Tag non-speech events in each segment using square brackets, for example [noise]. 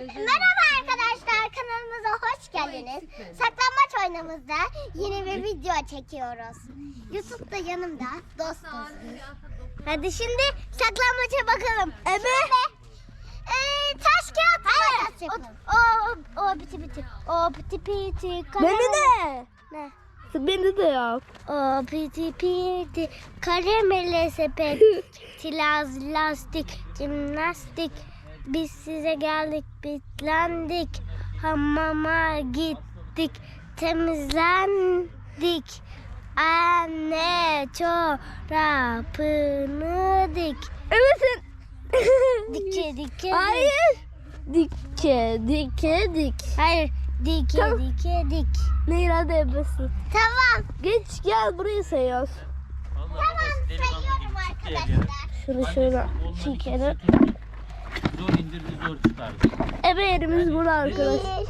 Merhaba arkadaşlar kanalımıza hoş geldiniz. Saklambaç oyunumuzda yeni bir video çekiyoruz. Yusuf da yanımda dostuz. Hadi şimdi saklambaça bakalım. Evet. Ee, taş kağıt makas yapalım. O, o, o biti biti. O biti biti. Beni de. Ne? Beni de yap. O piti piti karamele sepet [laughs] tilaz lastik jimnastik biz size geldik bitlendik hamama gittik temizlendik anne çorapını dik Evet [laughs] dike dike Hayır. Dike dike dik. hayır dike Tamam. dike dik Nehir hadi yapasın. tamam Geç gel burayı sayıyoruz. tamam sayıyorum arkadaşlar Şunu şöyle çekelim. Zor indirdi zor çıkardı. Ebe yerimiz burada arkadaşlar.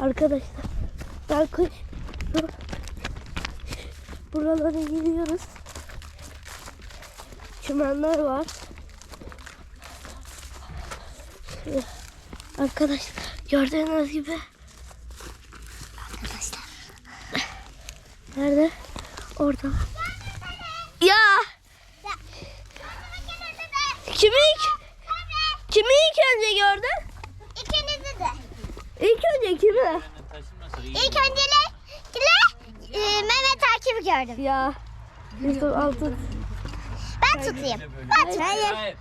Arkadaşlar ben kış buralara gidiyoruz. Çimenler var. Arkadaşlar gördüğünüz gibi arkadaşlar nerede? Orada. Ya kimi ilk, kimi ilk önce gördün? İkinizi de. İlk önce kimi? İlk öncelikle e, Mehmet Akif'i gördüm. Ya Yusuf Altın. Ben tutayım. Ben tutayım. Hayır.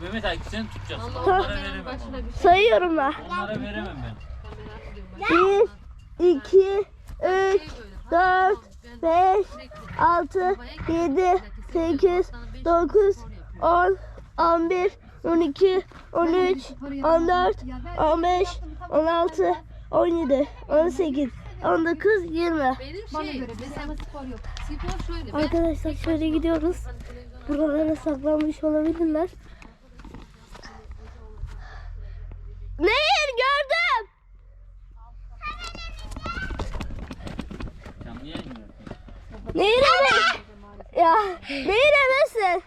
Mehmet Akif sen tutacaksın. Onlara veremem onu. Sayıyorum ben. Onlara veremem ben. 1, 2, 3, 4, 5, 6, 7, 8, 9, 10, 11, 12, 13, 14, 15, 16, 17, 18, 19, 20. Benim şey, Arkadaşlar şöyle gidiyoruz. Buralara saklanmış olabilirler. Nehir gördüm. Canlı yayın mı yapıyorsun? Nehir eve. Ya Nehir evesin.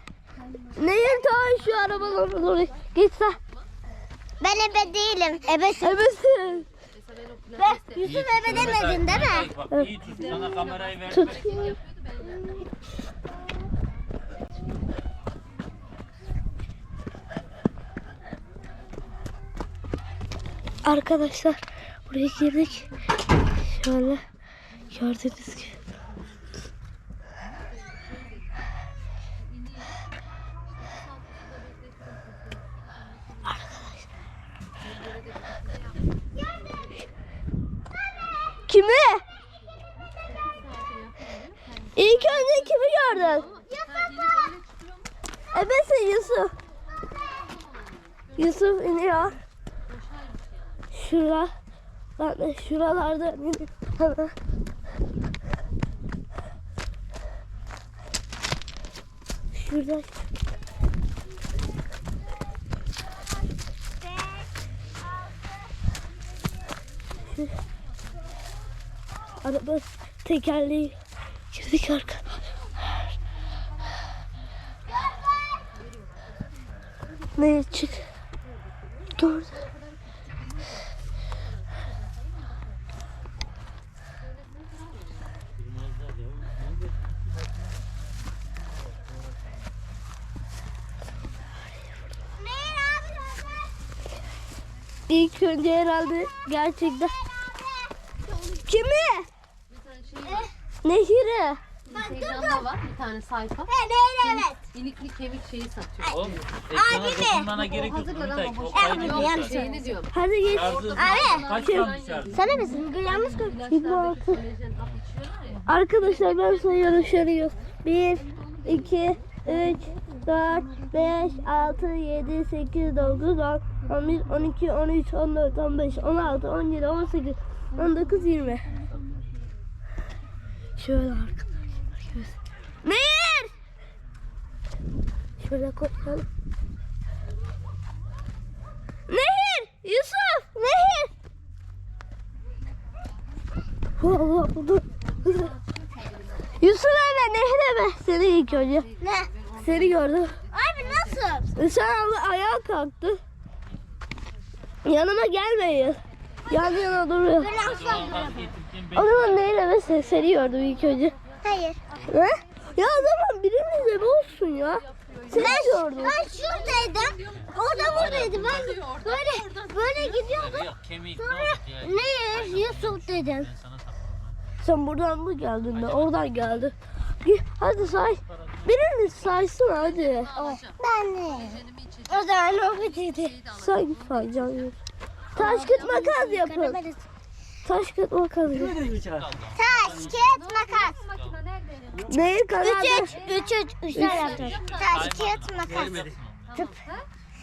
Nehir ta şu arabaların oraya. Git sen. Ben ebe değilim. Ebesin. Pilates Ve Yusuf ebe demedin değil mi? Bak iyi tut. Sana kamerayı ver. Tut. Arkadaşlar buraya girdik. Şöyle gördüğünüz gibi. Kimi? İlk önce kimi gördün? Ebesin Yusuf. Yusuf iniyor. Şura. Ben de şuralarda iniyorum. Şurada. Şu- Araba tekerleği girdik arkadaşlar. Ne çık? Dur. İlk önce herhalde gerçekten. Kimi? bir tane şey var. Nehir'i. Instagram'da var bir tane sayfa. Evet evet. İlikli kemik şeyi satıyor. Oğlum ekrana dokunmana gerek yok. Mehmet ama. O boş kaydediyor Yok zaten. şeyini diyorum. Hadi geç. Şarjı Abi. kaç kalmış şarjı? Sen ebesin. Yalnız koy. İlaçlardaki kolajen hap içiyorlar ya. Arkadaşlar ben sayıyorum göz. 1, 2, 3, 4, 5, 6, 7, 8, 9, 10, 11, 12, 13, 14, 15, 16, 17, 18, 19, 20. Şöyle arkadaşlar. göz. Nehir! Şöyle koyalım. Nehir! Yusuf! Nehir! Allah Allah. Yusuf eve, Nehir eve. Seni ilk önce. Ne? Seni gördüm. Abi nasıl? Abla ayağa kalktı. Yanıma gelmeyin. Yan yana duruyor. Asla O zaman neyle ve gördüm ilk önce. Hayır. Ne? Ya o zaman birimiz olsun ya. Seni gördüm. Ben şuradaydım. O da buradaydı. Ben böyle böyle gidiyordum. Yok kemik ne Sonra ne Yusuf dedim. Ben. Sen buradan mı geldin de oradan geldi. Gel, Hadi say. Birimiz saysın hadi. Ben içeceğim. O zaman o bitirdi. Say sayacaksın. Taş kıt makas yapın. Taş kıt makas yapın. Taş, kağıt, makas. Neyi karar Üç, üç, üç, üç. Üç tane yapacağız. Taş, kağıt, makas.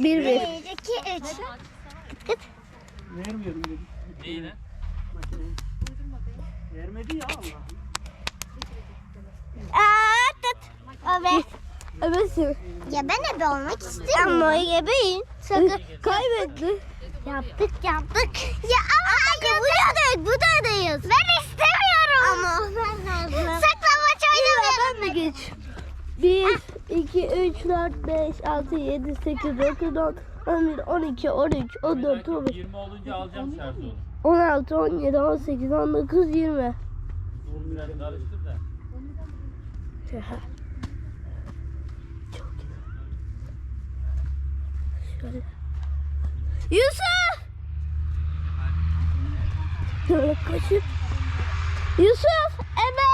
Bir bir. Bir, iki, üç. Vermiyorum dedi. Neyi lan? Vermedi ya Allah. Aa, tut. Evet. Evet sen. Ya ben ebe olmak istiyorum. Ama ebeğin. Sakın. Kaybetti. Yaptık yaptık. Ya ama buradayız buradayız. Ben istemiyorum. Ama ben lazım. Saklambaç Ben oynamayalım. de geç. 1, 2, 3, 4, 5, 6, 7, 8, 9, 10, 11, 12, 13, 14, 15, 20 olunca alacağım şarjı onu. 16, 17, 18, 19, 20. Biraz karıştır da. Şöyle. Yusuf! Kaçıp. Yusuf! Ebe!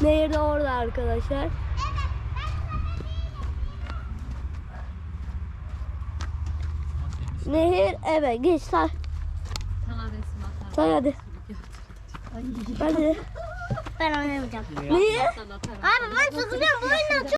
Nehir de orada arkadaşlar. Nehir eve geç say. Sana resim atarım. Say hadi. Hadi. Ben oynamayacağım. Niye? Abi ben sıkılıyorum bu oyundan çok.